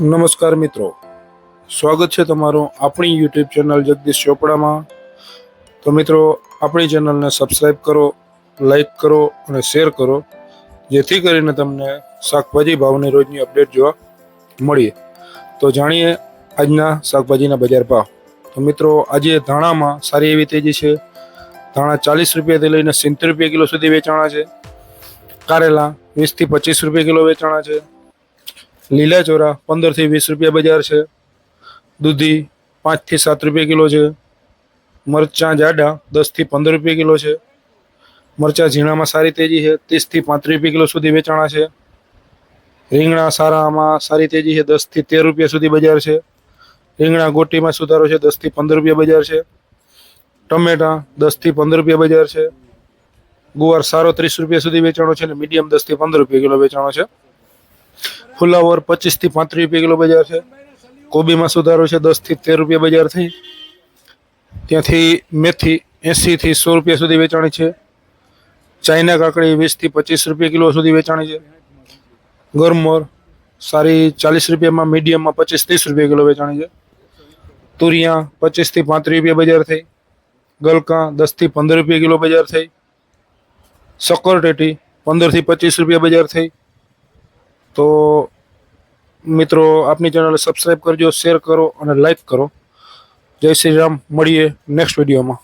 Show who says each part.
Speaker 1: નમસ્કાર મિત્રો. સ્વાગત છે તમારું આપણી યુટ્યુબ ચેનલ જગદીશ ચોપડામાં. તો મિત્રો, આપણી ચેનલને સબસ્ક્રાઈબ કરો લાઈક કરો અને શેર કરો. જેથી કરીને તમને શાકભાજી ભાવની રોજની અપડેટ જોવા મળીએ. તો જાણીએ આજના શાકભાજીના બજાર ભાવ. તો મિત્રો, આજે ધાણામાં સારી એવી તેજી છે. ધાણા ચાલીસ રૂપિયાથી લઈને સિત્તેર રૂપિયા કિલો સુધી વેચાણા છે. કારેલા વીસથી પચીસ રૂપિયા કિલો વેચાણા છે. લીલા ચોરા પંદરથી વીસ રૂપિયા બજાર છે. દૂધી પાંચથી સાત રૂપિયા કિલો છે. મરચાં જાડા દસથી પંદર રૂપિયા કિલો છે. મરચાં ઝીણામાં સારી તેજી છે. ત્રીસથી પાંત્રીસ રૂપિયા કિલો સુધી વેચાણા છે. રીંગણા સારામાં સારી તેજી છે. દસથી તેર રૂપિયા સુધી બજાર છે. રીંગણા ગોટીમાં સુધારો છે. દસથી પંદર રૂપિયા બજાર છે. ટમેટા દસથી પંદર રૂપિયા બજાર છે. ગુવાર સારો ત્રીસ રૂપિયા સુધી વેચાણો છે અને મીડિયમ દસથી પંદર રૂપિયા કિલો વેચાણો છે. ફુલાવર પચીસથી પાંત્રીસ રૂપિયા કિલો બજાર છે. કોબીમાં સુધારો છે દસથી તેર રૂપિયા બજાર થઈ. ત્યાંથી મેથી એંસીથી સો રૂપિયા સુધી વેચાણી છે. ચાઇના કાકડી વીસથી પચીસ રૂપિયા કિલો સુધી વેચાણી છે. ગરમોર સારી ચાલીસ રૂપિયામાં, મીડિયમમાં પચીસ ત્રીસ રૂપિયા કિલો વેચાણી છે. તુરિયા પચીસથી પાંત્રીસ રૂપિયા બજાર થઈ. ગલકા દસથી પંદર રૂપિયા કિલો બજાર થઈ. સક્કરટેટી પંદરથી પચીસ રૂપિયા બજાર થઈ. તો મિત્રો, આપની ચેનલ સબસ્ક્રાઈબ કરજો શેર કરો અને લાઈક કરો. જય શ્રી રામ. મળીએ નેક્સ્ટ વિડીયોમાં